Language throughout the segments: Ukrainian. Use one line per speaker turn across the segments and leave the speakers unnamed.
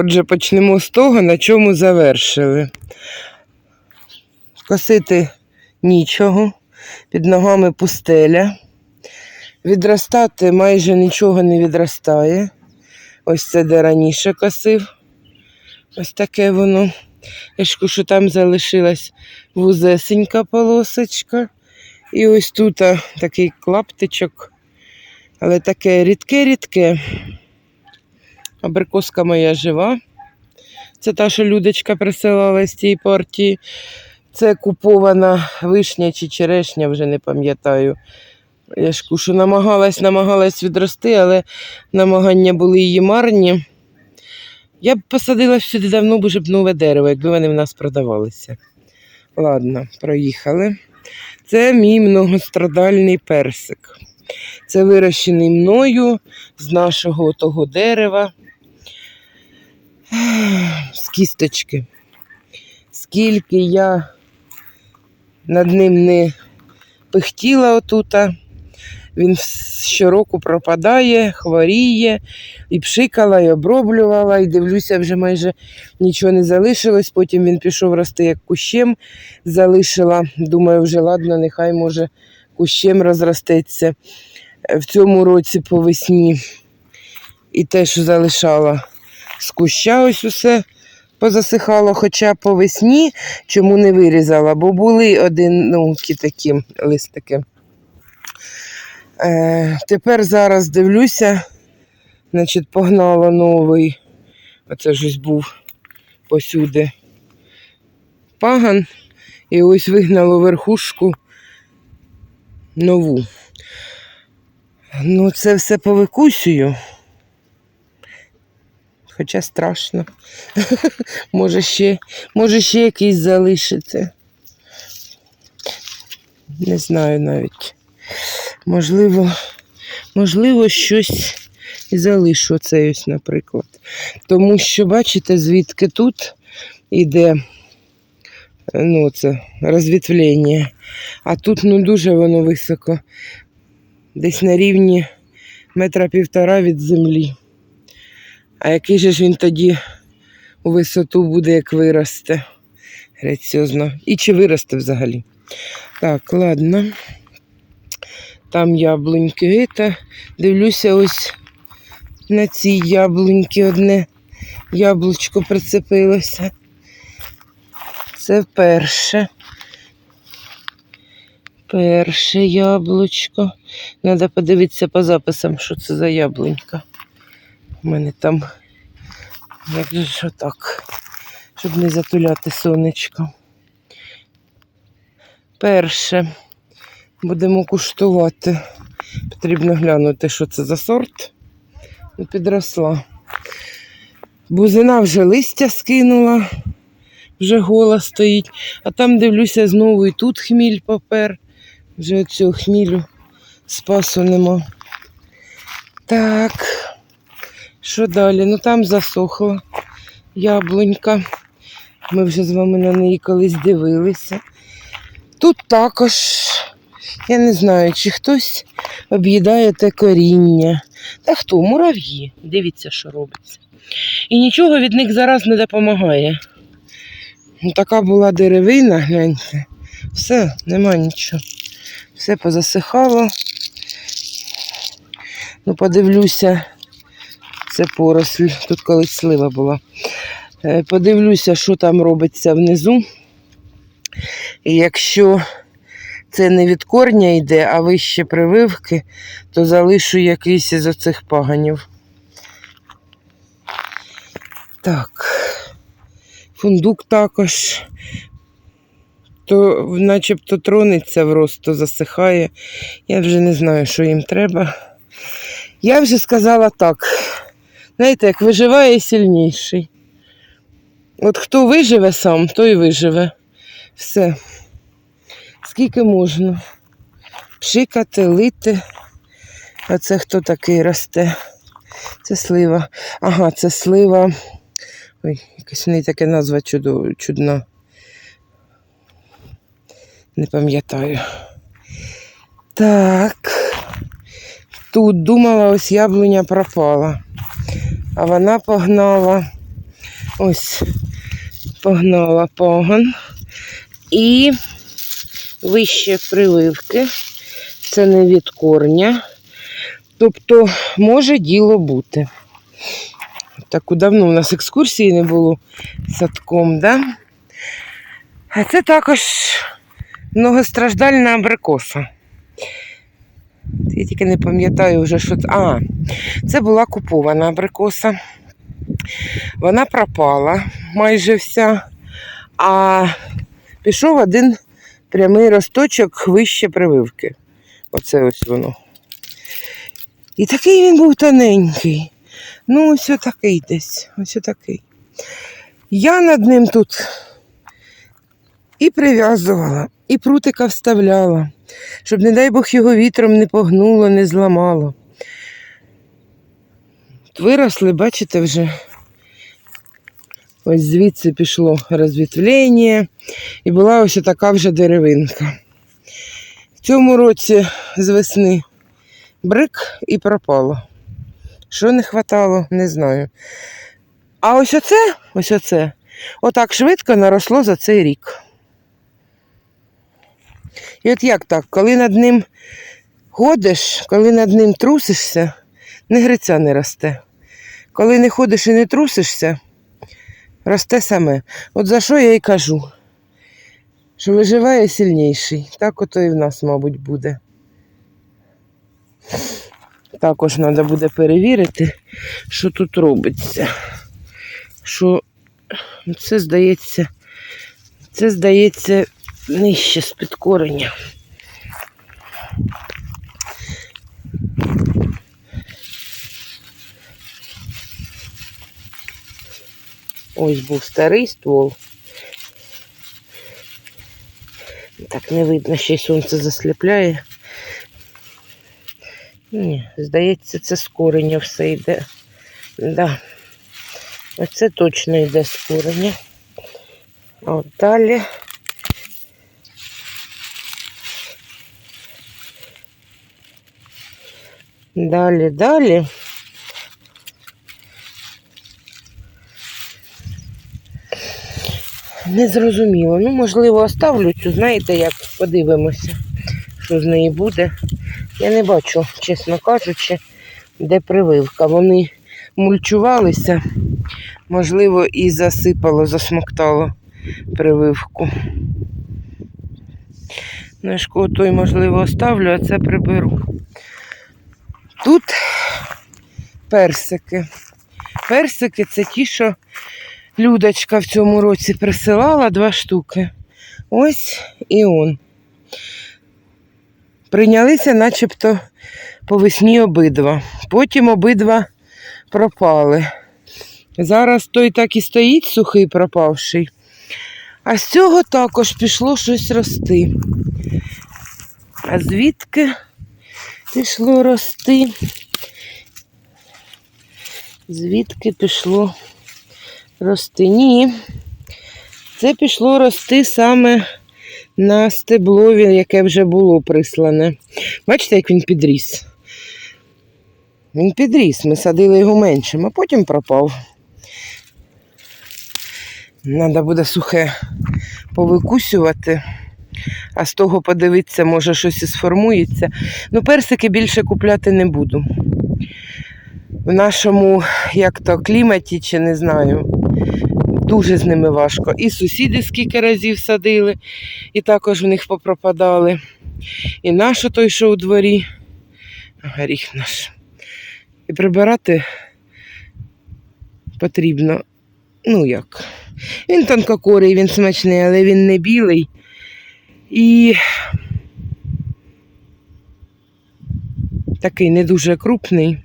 Отже, почнемо з того, на чому завершили. Косити нічого, під ногами пустеля. Відростати майже нічого не відростає. Ось це де раніше косив. Ось таке воно. Я ж що там залишилась вузесенька полосочка. І ось тут а, такий клаптичок. Але таке рідке-рідке. Абрикоска моя жива. Це та, що Людочка присилала з тієї партії. Це купована вишня чи черешня, вже не пам'ятаю. Я ж кушу намагалась, намагалась відрости, але намагання були її марні. Я б посадила сюди давно б нове дерево, якби вони в нас продавалися. Ладно, проїхали. Це мій многострадальний персик. Це вирощений мною з нашого того дерева. З кісточки. Скільки я над ним не пихтіла отута, він щороку пропадає, хворіє, і пшикала, і оброблювала, і дивлюся, вже майже нічого не залишилось. Потім він пішов рости як кущем, залишила. Думаю, вже ладно, нехай може кущем розростеться. В цьому році по весні і те, що залишала з куща, ось усе позасихало, хоча по весні чому не вирізала, бо були одинокі такі листики. Е, тепер зараз дивлюся, значить, погнала новий. Оце ж ось був посюди паган. І ось вигнало верхушку нову. Ну, це все повикусюю. Хоча страшно. може, ще, може ще якийсь залишити. Не знаю навіть. Можливо, можливо, щось і залишу оцей ось, наприклад. Тому що, бачите, звідки тут іде ну, це, розвітвлення. А тут ну, дуже воно високо. Десь на рівні метра півтора від землі. А який же ж він тоді у висоту буде, як виросте? Граціозно. І чи виросте взагалі? Так, ладно. Там яблуньки. Та дивлюся, ось на цій яблуньки одне яблучко прицепилося. Це перше. Перше яблучко. Треба подивитися по записам, що це за яблунька. У мене там, як же ж отак, щоб не затуляти сонечко. Перше. Будемо куштувати. Потрібно глянути, що це за сорт. І підросла. Бузина вже листя скинула, вже гола стоїть. А там дивлюся знову і тут хміль попер. Вже цього хмілю спасу нема. Так, що далі? Ну там засохла яблунька. Ми вже з вами на неї колись дивилися. Тут також, я не знаю, чи хтось об'їдає те коріння. Та хто? Мурав'ї. Дивіться, що робиться. І нічого від них зараз не допомагає. Ну, Така була деревина, гляньте. Все, нема нічого. Все позасихало. Ну, подивлюся, це поросль, тут колись слива була. Е, Подивлюся, що там робиться внизу. І якщо це не від корня йде, а вище прививки, то залишу якийсь із оцих паганів. Так, фундук також, то начебто тронеться в рост, то засихає. Я вже не знаю, що їм треба. Я вже сказала так. Знаєте, як виживає сильніший. От хто виживе сам, той виживе. Все. Скільки можна. Пшикати, лити. А це хто такий росте? Це слива. Ага, це слива Ой, якась в неї таке назва чудо, чудна. Не пам'ятаю. Так. Тут думала, ось яблуня пропала. А вона погнала. Ось погнала погон. І вище прививки. Це не від корня. Тобто може діло бути. Таку давно у нас екскурсії не було садком, да? А це також многостраждальна абрикоса. Я тільки не пам'ятаю вже, що це. А, це була купована абрикоса. Вона пропала майже вся, а пішов один прямий росточок вище прививки. Оце ось воно. І такий він був тоненький. Ну, ось такий десь. Ось такий. Я над ним тут і прив'язувала, і прутика вставляла, щоб, не дай Бог, його вітром не погнуло, не зламало. Виросли, бачите, вже. Ось звідси пішло розвітлення, і була ось така вже деревинка. В цьому році з весни брик і пропало. Що не хватало, не знаю. А ось оце, ось оце, отак швидко наросло за цей рік. І от як так, коли над ним ходиш, коли над ним трусишся, не гриця не росте. Коли не ходиш і не трусишся, росте саме. От за що я й кажу, що виживає сильніший. Так ото і в нас, мабуть, буде. Також треба буде перевірити, що тут робиться. Що це здається, це здається нижче з-під кореня. Ось був старий ствол. Так не видно, ще й сонце засліпляє. Ні, здається, це з кореня все йде. Да. Оце точно йде з кореня. А от далі. Далі, далі. Не зрозуміло. Ну, можливо, оставлю цю, знаєте, як подивимося, що з неї буде. Я не бачу, чесно кажучи, де прививка. Вони мульчувалися, можливо, і засипало, засмоктало прививку. Нешко той, можливо, оставлю, а це приберу. Тут персики. Персики це ті, що Людочка в цьому році присилала два штуки. Ось і он. Прийнялися начебто по весні обидва. Потім обидва пропали. Зараз той так і стоїть сухий пропавший. А з цього також пішло щось рости. А звідки пішло рости? Звідки пішло рости? Ні. Це пішло рости саме на стеблові, яке вже було прислане. Бачите, як він підріс? Він підріс, ми садили його меншим, а потім пропав. Треба буде сухе повикусювати, а з того подивитися, може щось і сформується. Ну, персики більше купляти не буду. В нашому як то кліматі, чи не знаю, дуже з ними важко. І сусіди скільки разів садили, і також в них попропадали. І наш той, що у дворі, горіх наш. І прибирати потрібно, ну як. Він тонкокорий, він смачний, але він не білий. І такий не дуже крупний,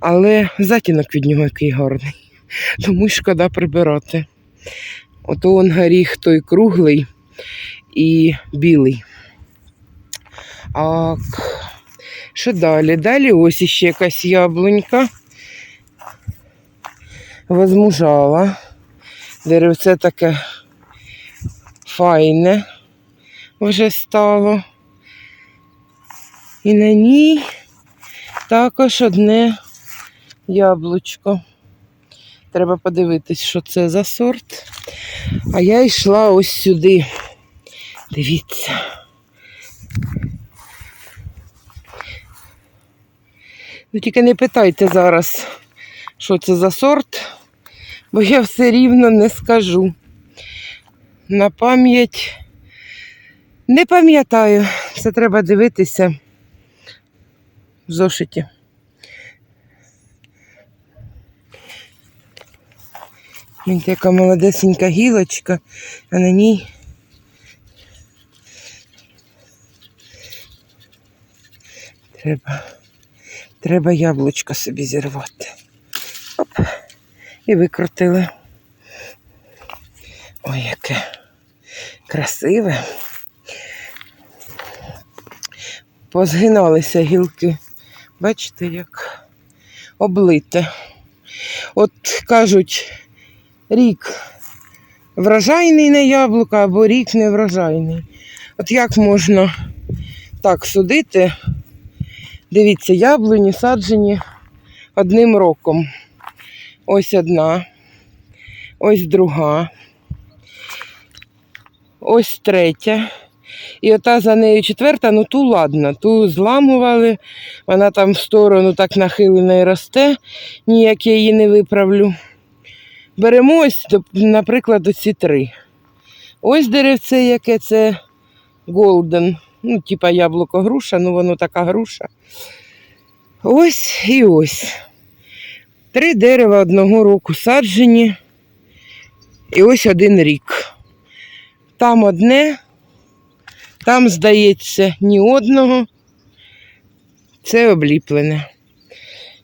але затінок від нього який гарний. Тому шкода прибирати. Ото он горіх той круглий і білий. А що далі? Далі ось іще якась яблунька. возмужала. Деревце таке файне вже стало. І на ній також одне яблучко. Треба подивитись, що це за сорт. А я йшла ось сюди. Дивіться. Ви тільки не питайте зараз, що це за сорт, бо я все рівно не скажу. На пам'ять не пам'ятаю. Це треба дивитися в зошиті. Ось яка молодесенька гілочка, а на ній треба, треба яблучко собі зірвати. Оп. І викрутили. Ой, яке красиве. Позгиналися гілки. Бачите, як облите. От кажуть, рік врожайний на яблука або рік не врожайний. От як можна так судити? Дивіться, яблуні саджені одним роком. Ось одна, ось друга, ось третя. І ота за нею четверта, ну ту ладно, ту зламували, вона там в сторону так нахилена і росте, ніяк я її не виправлю. Беремо ось, наприклад, оці три. Ось деревце, яке це голден. Ну, типа яблуко груша, ну воно така груша. Ось і ось. Три дерева одного року саджені. І ось один рік. Там одне, там, здається, ні одного. Це обліплене.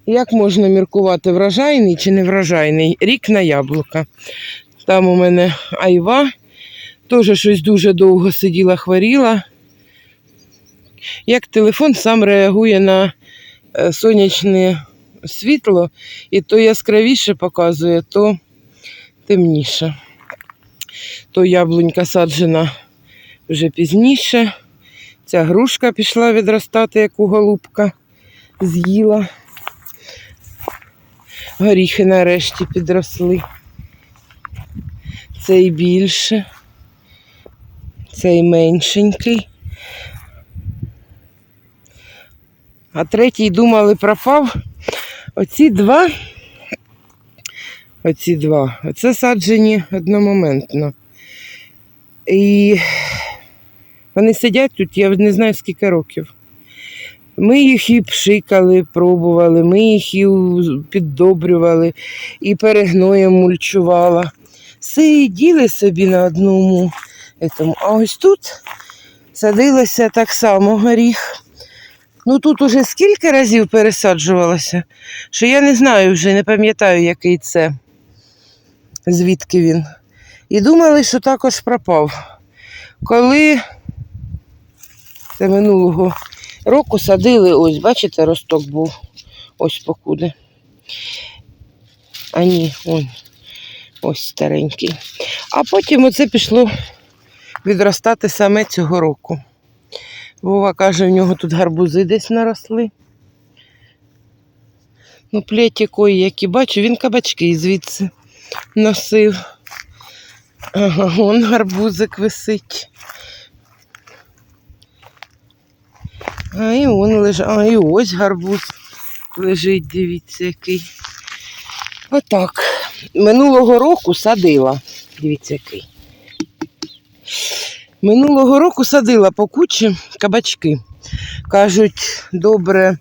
Як можна міркувати, врожайний чи не врожайний? Рік на яблука. Там у мене айва, теж щось дуже довго сиділа, хворіла. Як телефон сам реагує на е, сонячне світло, і то яскравіше показує, то темніше. То яблунька саджена вже пізніше. Ця грушка пішла відростати, як у голубка з'їла. Горіхи нарешті підросли. Цей більше, цей меншенький. А третій думали пропав. Оці два. Оці два. Оце саджені одномоментно. І вони сидять тут, я не знаю скільки років. Ми їх і пшикали, пробували, ми їх і піддобрювали, і перегноєм мульчувала. Сиділи собі на одному. А ось тут садилося так само горіх. Ну тут уже скільки разів пересаджувалося, що я не знаю вже, не пам'ятаю, який це, звідки він. І думали, що також пропав. Коли це минулого року садили, ось, бачите, росток був ось покуди. А ні, он, ось старенький. А потім оце пішло відростати саме цього року. Вова каже, в нього тут гарбузи десь наросли. Ну, плеті якої, які бачу, він кабачки звідси носив. Ага, вон гарбузик висить. А і он лежить. А і ось гарбуз лежить, дивіться, який. Отак. Минулого року садила. Дивіться, який. Минулого року садила по кучі кабачки. Кажуть, добре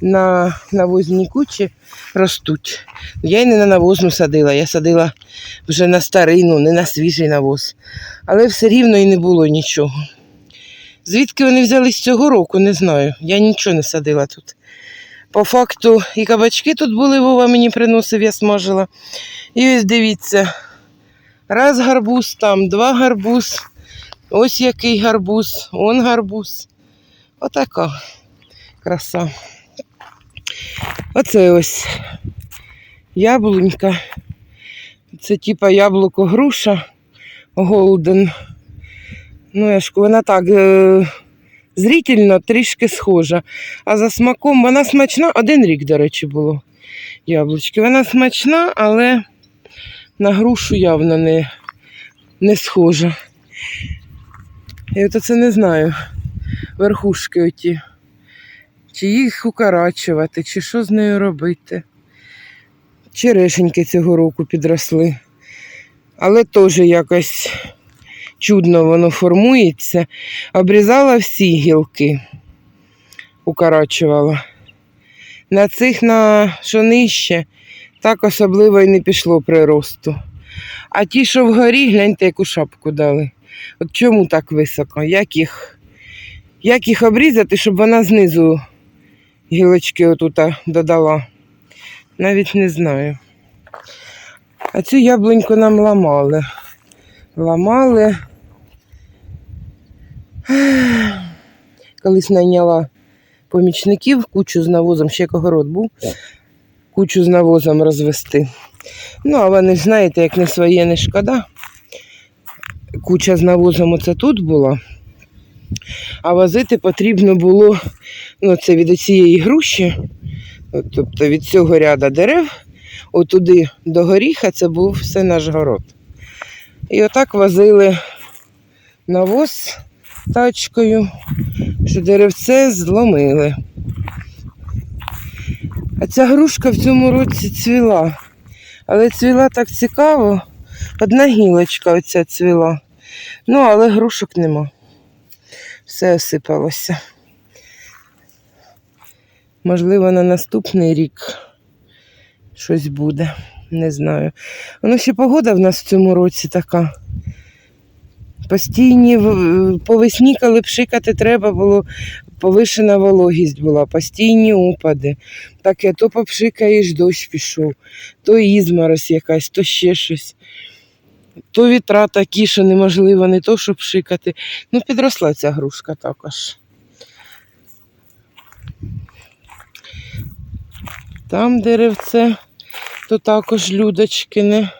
на навозній кучі ростуть. Я й не на навозну садила, я садила вже на старий, ну не на свіжий навоз. Але все рівно і не було нічого. Звідки вони взялись цього року, не знаю. Я нічого не садила тут. По факту і кабачки тут були, Вова мені приносив, я смажила. І ось дивіться, раз гарбуз там, два гарбуз. Ось який гарбуз, он гарбуз. Отака краса. Оце ось яблунька Це типа яблуко груша Голден. Ну, я ж вона так е- зрительно трішки схожа. А за смаком вона смачна. Один рік, до речі, було яблучки. Вона смачна, але на грушу явно не, не схожа. Я от це не знаю. Верхушки оті. Чи їх укорачувати, чи що з нею робити. Черешеньки цього року підросли. Але теж якось чудно воно формується. Обрізала всі гілки, укорачувала. На цих, на що нижче, так особливо і не пішло приросту. А ті, що вгорі, гляньте, яку шапку дали. От чому так високо? Як їх, як їх обрізати, щоб вона знизу гілочки отута додала? Навіть не знаю. А цю яблуньку нам ламали. Ламали. Колись найняла помічників, кучу з навозом, ще як огород був, кучу з навозом розвести. Ну, а вони знаєте, як не своє, не шкода. Куча з навозом оце тут була. А возити потрібно було ну, це від цієї груші, тобто від цього ряду дерев, отуди до горіха, це був все наш город. І отак возили навоз тачкою, що деревце зломили. А ця грушка в цьому році цвіла. Але цвіла так цікаво. Одна гілочка оця цвіла. Ну, але грушок нема. Все осипалося. Можливо, на наступний рік щось буде. Не знаю. Воно ще погода в нас в цьому році така. Постійні по весні, коли пшикати треба було, повишена вологість була, постійні опади. Таке то попшикаєш, дощ пішов, то ізморозь якась, то ще щось. То вітра такі, що неможливо не то, щоб пшикати. Ну, підросла ця грушка також. Там деревце, то також людочкине.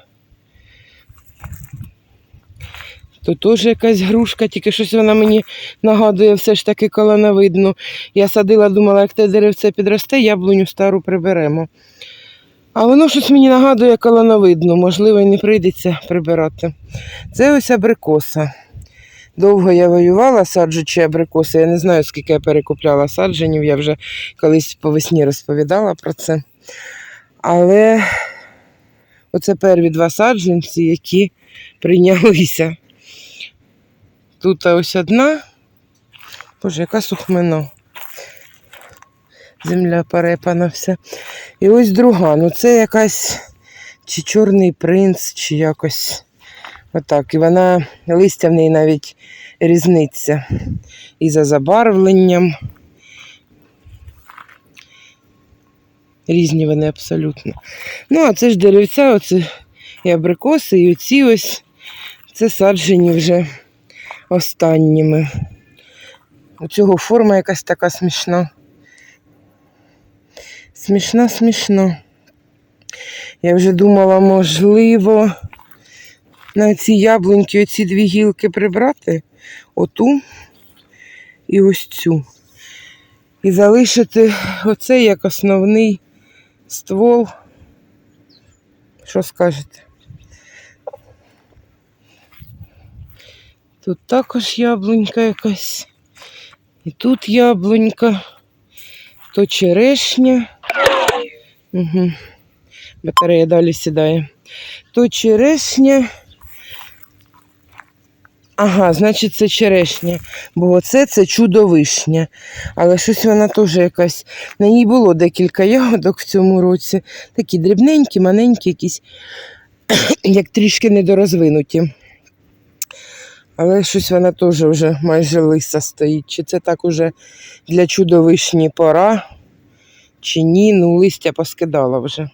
То теж якась грушка, тільки щось вона мені нагадує все ж таки колоновидну. Я садила, думала, як те деревце підросте, яблуню стару приберемо. А воно щось мені нагадує колоновидну, можливо, і не прийдеться прибирати. Це ось абрикоса. Довго я воювала, саджучи абрикоси. Я не знаю, скільки я перекупляла саджанів, я вже колись по весні розповідала про це. Але оце перві два саджанці, які прийнялися. Тут ось одна. Боже, яка сухмина. Земля перепана вся. І ось друга. Ну це якась чи чорний принц, чи якось отак. І вона листя в неї навіть різниця. І за забарвленням. Різні вони абсолютно. Ну, а це ж деревця, оце і абрикоси, і оці ось це саджені вже останніми. У цього форма якась така смішна. Смішна, смішна. Я вже думала, можливо, на ці яблуньки оці дві гілки прибрати, оту і ось цю. І залишити оцей як основний ствол. Що скажете? Тут також яблунька якась. І тут яблунька, то черешня. Угу. Батарея далі сідає. То черешня. Ага, значить, це черешня. Бо оце це чудовишня. Але щось вона теж якась. На ній було декілька ягодок в цьому році. Такі дрібненькі, маленькі, якісь, як трішки недорозвинуті. Але щось вона теж вже майже лиса стоїть. Чи це так уже для чудовишні пора, чи ні, ну листя поскидала вже.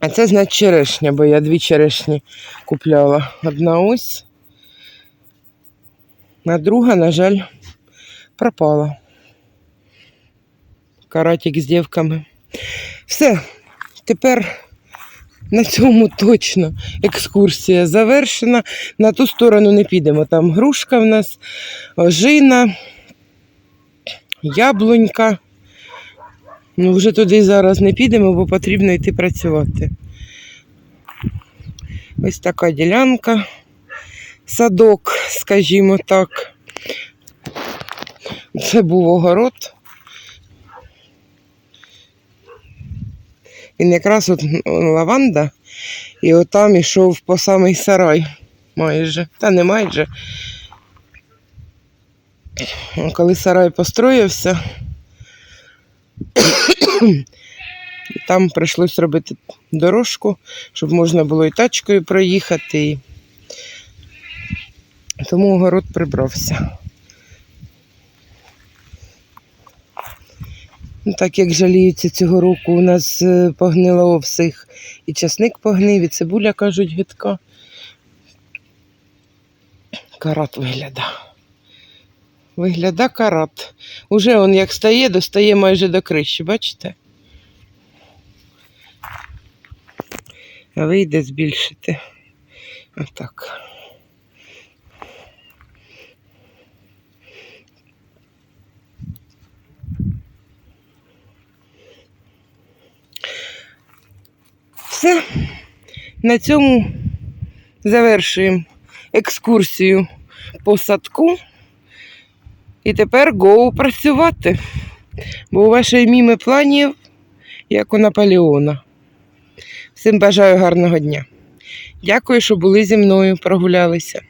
А це значить черешня, бо я дві черешні купляла. Одна ось, а друга, на жаль, пропала. Каратик з дівками. Все, тепер На цьому точно екскурсія завершена. На ту сторону не підемо. Там грушка в нас, ожина, яблунька. Ну, вже туди зараз не підемо, бо потрібно йти працювати. Ось така ділянка, садок, скажімо так. Це був огород. Він якраз от лаванда, і отам ішов по самий сарай майже. Та не майже. Коли сарай построївся, там прийшлось робити дорожку, щоб можна було і тачкою проїхати. І... Тому огород прибрався. Ну, так як жаліються цього року, у нас е, погнило у всіх. І часник погнив, і цибуля, кажуть, гидка. Карат вигляда. Вигляда карат. Уже он як стає, достає майже до криші, бачите? Вийде збільшити. Отак. Все. На цьому завершуємо екскурсію по садку. І тепер гоу працювати. Бо у вашої міми планів, як у Наполеона. Всім бажаю гарного дня. Дякую, що були зі мною, прогулялися.